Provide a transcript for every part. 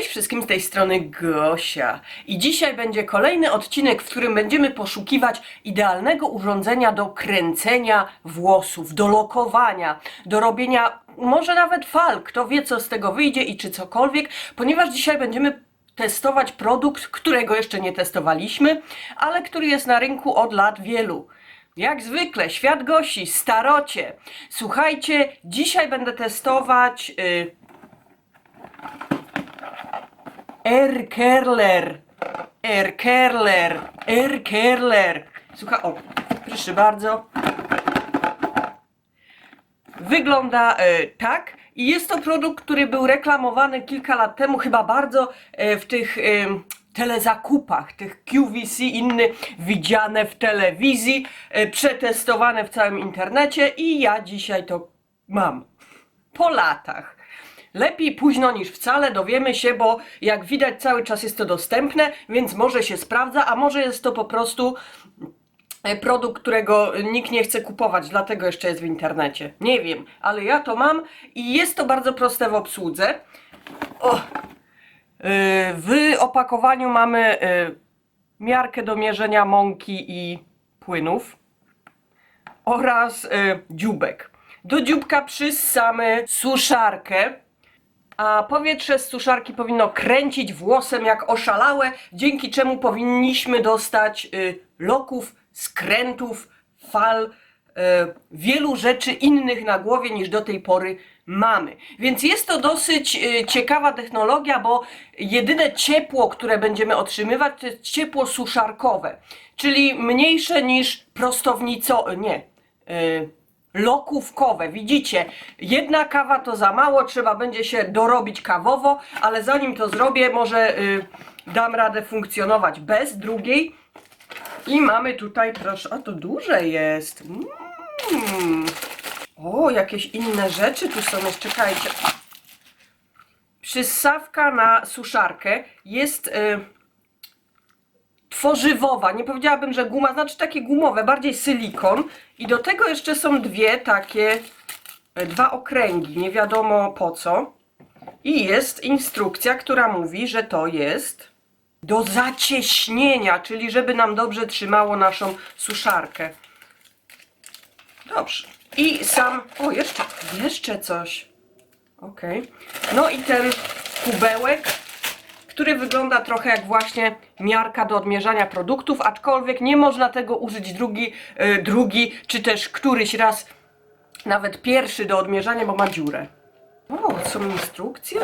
Cześć wszystkim z tej strony Gosia. I dzisiaj będzie kolejny odcinek, w którym będziemy poszukiwać idealnego urządzenia do kręcenia włosów, do lokowania, do robienia może nawet fal. Kto wie, co z tego wyjdzie i czy cokolwiek, ponieważ dzisiaj będziemy testować produkt, którego jeszcze nie testowaliśmy, ale który jest na rynku od lat wielu. Jak zwykle, świat Gosi, starocie. Słuchajcie, dzisiaj będę testować. y, Erkerler. Erkerler. Erkerler. Słuchaj, o, proszę bardzo. Wygląda e, tak i jest to produkt, który był reklamowany kilka lat temu, chyba bardzo e, w tych e, telezakupach, tych QVC, inny widziane w telewizji, przetestowane w całym internecie i ja dzisiaj to mam. Po latach. Lepiej późno niż wcale, dowiemy się, bo jak widać cały czas jest to dostępne, więc może się sprawdza, a może jest to po prostu e, produkt, którego nikt nie chce kupować, dlatego jeszcze jest w internecie. Nie wiem, ale ja to mam i jest to bardzo proste w obsłudze. O, yy, w opakowaniu mamy yy, miarkę do mierzenia mąki i płynów oraz dzióbek. Do dzióbka przyssamy suszarkę, a powietrze z suszarki powinno kręcić włosem jak oszalałe, dzięki czemu powinniśmy dostać y, loków, skrętów, fal, y, wielu rzeczy innych na głowie niż do tej pory mamy. Więc jest to dosyć y, ciekawa technologia, bo jedyne ciepło, które będziemy otrzymywać, to jest ciepło suszarkowe, czyli mniejsze niż prostownico, nie, y, lokówkowe. Widzicie, jedna kawa to za mało, trzeba będzie się dorobić kawowo, ale zanim to zrobię, może y, dam radę funkcjonować bez drugiej. I mamy tutaj, proszę, a to duże jest. Mm. O, jakieś inne rzeczy tu są, jeszcze czekajcie. Przyssawka na suszarkę jest y, tworzywowa. Nie powiedziałabym, że guma, znaczy takie gumowe, bardziej silikon. I do tego jeszcze są dwie takie, e, dwa okręgi, nie wiadomo po co. I jest instrukcja, która mówi, że to jest do zacieśnienia, czyli żeby nam dobrze trzymało naszą suszarkę. Dobrze. I sam, o jeszcze, jeszcze coś. Okej. No i ten kubełek który wygląda trochę jak właśnie miarka do odmierzania produktów, aczkolwiek nie można tego użyć drugi, e, drugi czy też któryś raz, nawet pierwszy do odmierzania, bo ma dziurę. O, są instrukcje?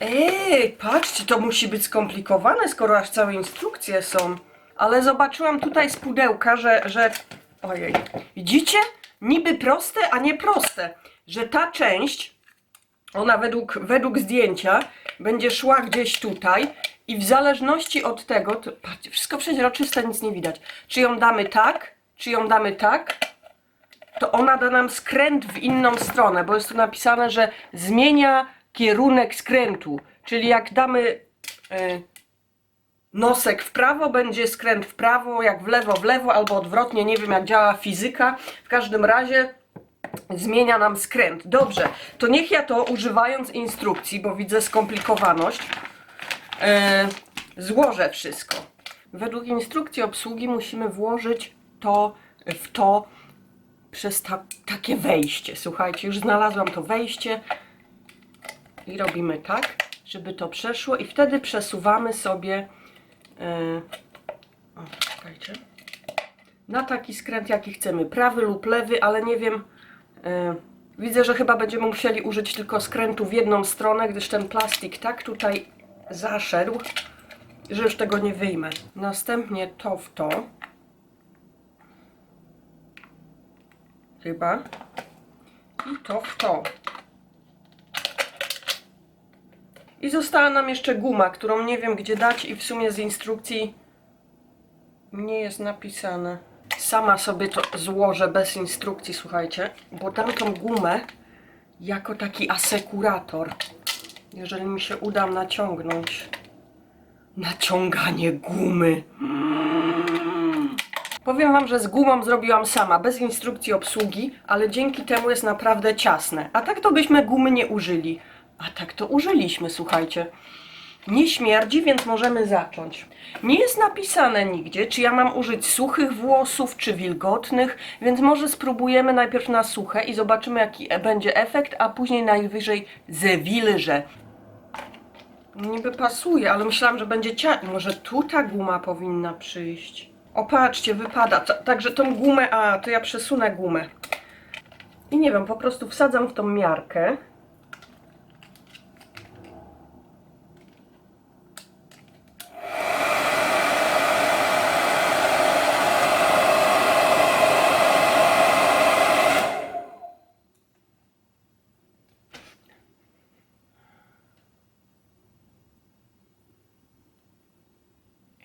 Ej, patrzcie, to musi być skomplikowane, skoro aż całe instrukcje są. Ale zobaczyłam tutaj z pudełka, że, że... Ojej. Widzicie? Niby proste, a nie proste. Że ta część ona według, według zdjęcia będzie szła gdzieś tutaj i w zależności od tego, to, patrzcie, wszystko przeźroczyste, nic nie widać. Czy ją damy tak, czy ją damy tak, to ona da nam skręt w inną stronę, bo jest tu napisane, że zmienia kierunek skrętu. Czyli jak damy y, nosek w prawo, będzie skręt w prawo, jak w lewo, w lewo, albo odwrotnie, nie wiem jak działa fizyka. W każdym razie zmienia nam skręt. Dobrze, to niech ja to używając instrukcji, bo widzę skomplikowaność, e, złożę wszystko. Według instrukcji obsługi musimy włożyć to w to przez ta, takie wejście. Słuchajcie, już znalazłam to wejście i robimy tak, żeby to przeszło i wtedy przesuwamy sobie e, o, na taki skręt jaki chcemy, prawy lub lewy, ale nie wiem Widzę, że chyba będziemy musieli użyć tylko skrętu w jedną stronę, gdyż ten plastik tak tutaj zaszedł, że już tego nie wyjmę. Następnie to w to. Chyba. I to w to. I została nam jeszcze guma, którą nie wiem gdzie dać i w sumie z instrukcji nie jest napisane. Sama sobie to złożę bez instrukcji, słuchajcie, bo dam tą gumę jako taki asekurator. Jeżeli mi się uda naciągnąć. Naciąganie gumy. Powiem Wam, że z gumą zrobiłam sama, bez instrukcji obsługi, ale dzięki temu jest naprawdę ciasne. A tak to byśmy gumy nie użyli. A tak to użyliśmy, słuchajcie. Nie śmierdzi, więc możemy zacząć. Nie jest napisane nigdzie, czy ja mam użyć suchych włosów, czy wilgotnych, więc może spróbujemy najpierw na suche i zobaczymy, jaki e- będzie efekt, a później najwyżej zewilże. Niby pasuje, ale myślałam, że będzie cia... Może tu ta guma powinna przyjść. O, patrzcie, wypada. Ta- Także tą gumę... A, to ja przesunę gumę. I nie wiem, po prostu wsadzam w tą miarkę.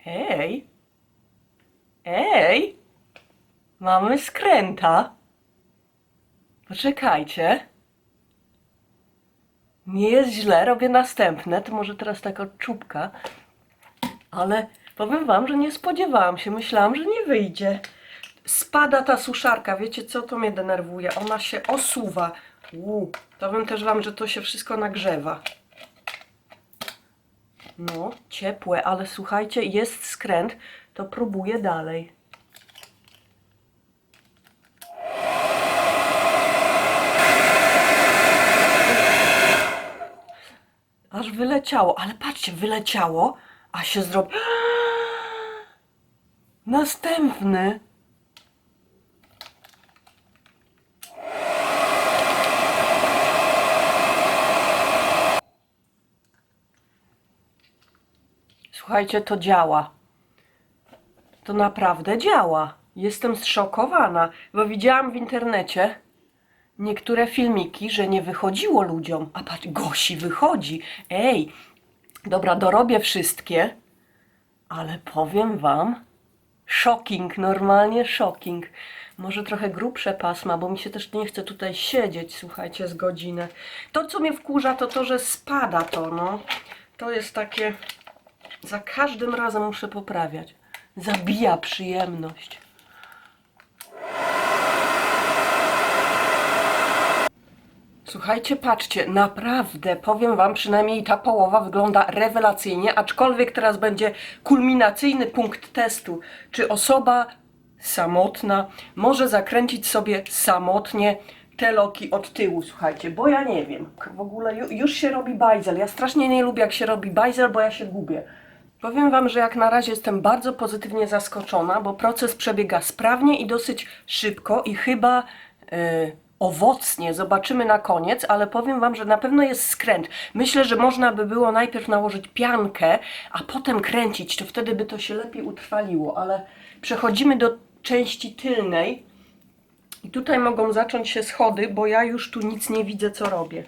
Ej! Ej! Mamy skręta. Poczekajcie. Nie jest źle, robię następne. To może teraz tak od czubka. Ale powiem wam, że nie spodziewałam się. Myślałam, że nie wyjdzie. Spada ta suszarka. Wiecie co? To mnie denerwuje. Ona się osuwa. Uu, powiem też wam, że to się wszystko nagrzewa. No, ciepłe, ale słuchajcie, jest skręt, to próbuję dalej. Aż wyleciało, ale patrzcie, wyleciało, a się zrobi. Następny. Słuchajcie, to działa. To naprawdę działa. Jestem zszokowana, bo widziałam w internecie niektóre filmiki, że nie wychodziło ludziom. A patrz, Gosi wychodzi. Ej, dobra, dorobię wszystkie, ale powiem wam, shocking, normalnie shocking. Może trochę grubsze pasma, bo mi się też nie chce tutaj siedzieć, słuchajcie, z godzinę. To, co mnie wkurza, to to, że spada to, no. To jest takie... Za każdym razem muszę poprawiać. Zabija przyjemność. Słuchajcie, patrzcie, naprawdę, powiem Wam, przynajmniej ta połowa wygląda rewelacyjnie, aczkolwiek teraz będzie kulminacyjny punkt testu, czy osoba samotna może zakręcić sobie samotnie te loki od tyłu, słuchajcie, bo ja nie wiem, w ogóle ju, już się robi bajzel, ja strasznie nie lubię jak się robi bajzel, bo ja się gubię. Powiem Wam, że jak na razie jestem bardzo pozytywnie zaskoczona, bo proces przebiega sprawnie i dosyć szybko i chyba yy, owocnie. Zobaczymy na koniec, ale powiem Wam, że na pewno jest skręt. Myślę, że można by było najpierw nałożyć piankę, a potem kręcić, to wtedy by to się lepiej utrwaliło, ale przechodzimy do części tylnej i tutaj mogą zacząć się schody, bo ja już tu nic nie widzę, co robię.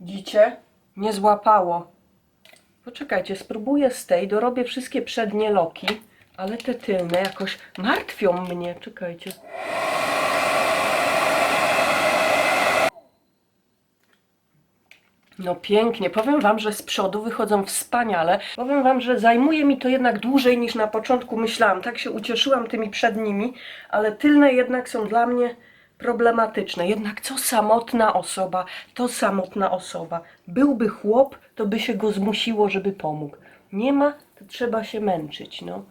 Widzicie? Nie złapało. Poczekajcie, spróbuję z tej, dorobię wszystkie przednie loki, ale te tylne jakoś martwią mnie. Czekajcie. No pięknie. Powiem Wam, że z przodu wychodzą wspaniale. Powiem Wam, że zajmuje mi to jednak dłużej niż na początku myślałam. Tak się ucieszyłam tymi przednimi, ale tylne jednak są dla mnie problematyczne. Jednak co samotna osoba, to samotna osoba. Byłby chłop, to by się go zmusiło, żeby pomógł. Nie ma, to trzeba się męczyć, no.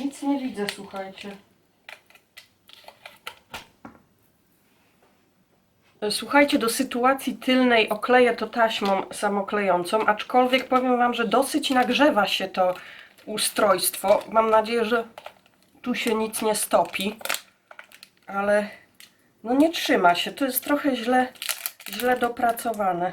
Nic nie widzę, słuchajcie. Słuchajcie, do sytuacji tylnej okleję to taśmą samoklejącą, aczkolwiek powiem Wam, że dosyć nagrzewa się to ustrojstwo. Mam nadzieję, że tu się nic nie stopi, ale no nie trzyma się. To jest trochę źle, źle dopracowane.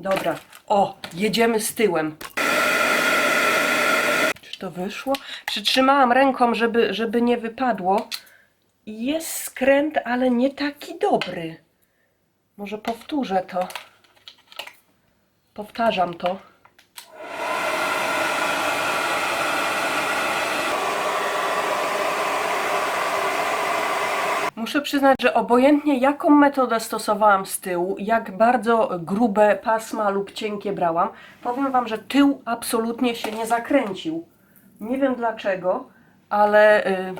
Dobra, o, jedziemy z tyłem. Czy to wyszło? Przytrzymałam ręką, żeby, żeby nie wypadło. Jest skręt, ale nie taki dobry. Może powtórzę to. Powtarzam to. Muszę przyznać, że obojętnie jaką metodę stosowałam z tyłu, jak bardzo grube pasma lub cienkie brałam, powiem Wam, że tył absolutnie się nie zakręcił. Nie wiem dlaczego, ale y,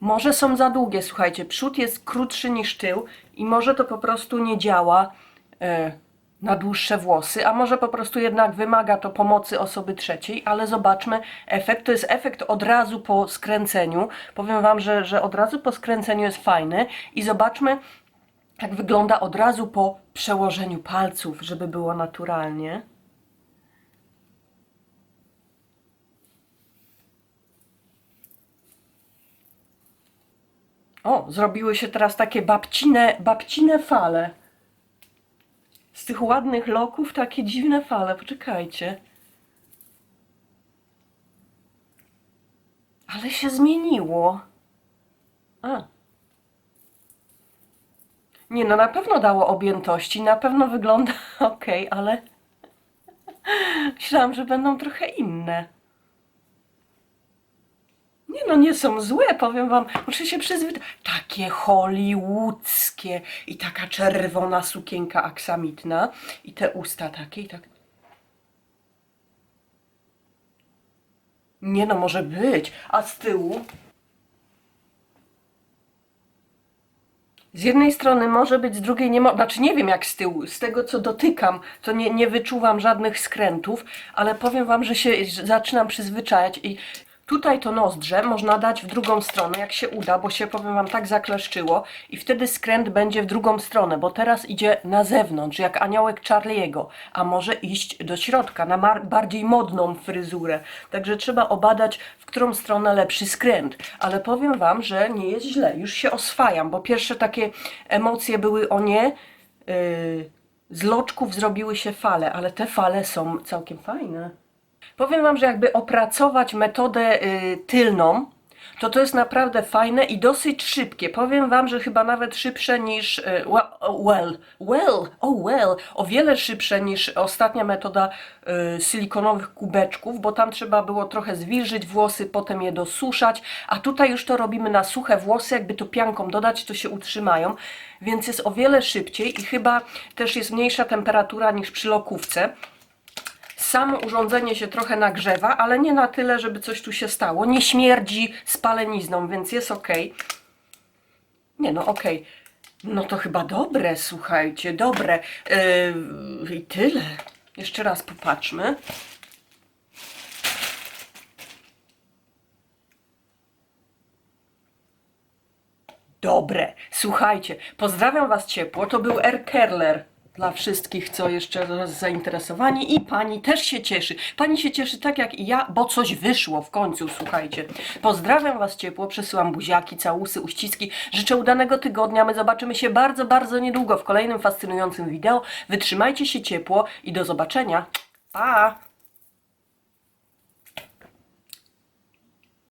może są za długie, słuchajcie. Przód jest krótszy niż tył i może to po prostu nie działa y, na dłuższe włosy, a może po prostu jednak wymaga to pomocy osoby trzeciej, ale zobaczmy efekt. To jest efekt od razu po skręceniu. Powiem Wam, że, że od razu po skręceniu jest fajny i zobaczmy, jak wygląda od razu po przełożeniu palców, żeby było naturalnie. O, zrobiły się teraz takie babcine, babcine fale. Z tych ładnych loków takie dziwne fale. Poczekajcie. Ale się zmieniło. A. Nie, no na pewno dało objętości, na pewno wygląda ok, ale myślałam, że będą trochę inne. Nie no, nie są złe, powiem wam. Muszę się przyzwyczaić. Takie hollywoodzkie i taka czerwona sukienka aksamitna i te usta takie i tak. Nie no, może być. A z tyłu? Z jednej strony może być, z drugiej nie może. Znaczy nie wiem jak z tyłu. Z tego co dotykam, to nie, nie wyczuwam żadnych skrętów, ale powiem wam, że się zaczynam przyzwyczajać i tutaj to nozdrze można dać w drugą stronę, jak się uda, bo się powiem wam tak zakleszczyło i wtedy skręt będzie w drugą stronę, bo teraz idzie na zewnątrz, jak aniołek Charlie'ego, a może iść do środka, na bardziej modną fryzurę. Także trzeba obadać, w którą stronę lepszy skręt. Ale powiem wam, że nie jest źle, już się oswajam, bo pierwsze takie emocje były o nie, yy, z loczków zrobiły się fale, ale te fale są całkiem fajne. Powiem Wam, że jakby opracować metodę y, tylną, to to jest naprawdę fajne i dosyć szybkie. Powiem Wam, że chyba nawet szybsze niż y, well, well, oh well, o wiele szybsze niż ostatnia metoda y, silikonowych kubeczków, bo tam trzeba było trochę zwilżyć włosy, potem je dosuszać, a tutaj już to robimy na suche włosy, jakby to pianką dodać, to się utrzymają, więc jest o wiele szybciej i chyba też jest mniejsza temperatura niż przy lokówce. Samo urządzenie się trochę nagrzewa, ale nie na tyle, żeby coś tu się stało. Nie śmierdzi spalenizną, więc jest ok. Nie no, ok. No to chyba dobre, słuchajcie, dobre. Yy, I tyle. Jeszcze raz popatrzmy. Dobre. Słuchajcie, pozdrawiam Was ciepło. To był Air Kerler. Dla wszystkich, co jeszcze zainteresowani i pani też się cieszy. Pani się cieszy tak jak i ja, bo coś wyszło w końcu, słuchajcie. Pozdrawiam Was ciepło, przesyłam buziaki, całusy, uściski. Życzę udanego tygodnia. My zobaczymy się bardzo, bardzo niedługo w kolejnym fascynującym wideo. Wytrzymajcie się ciepło i do zobaczenia. Pa!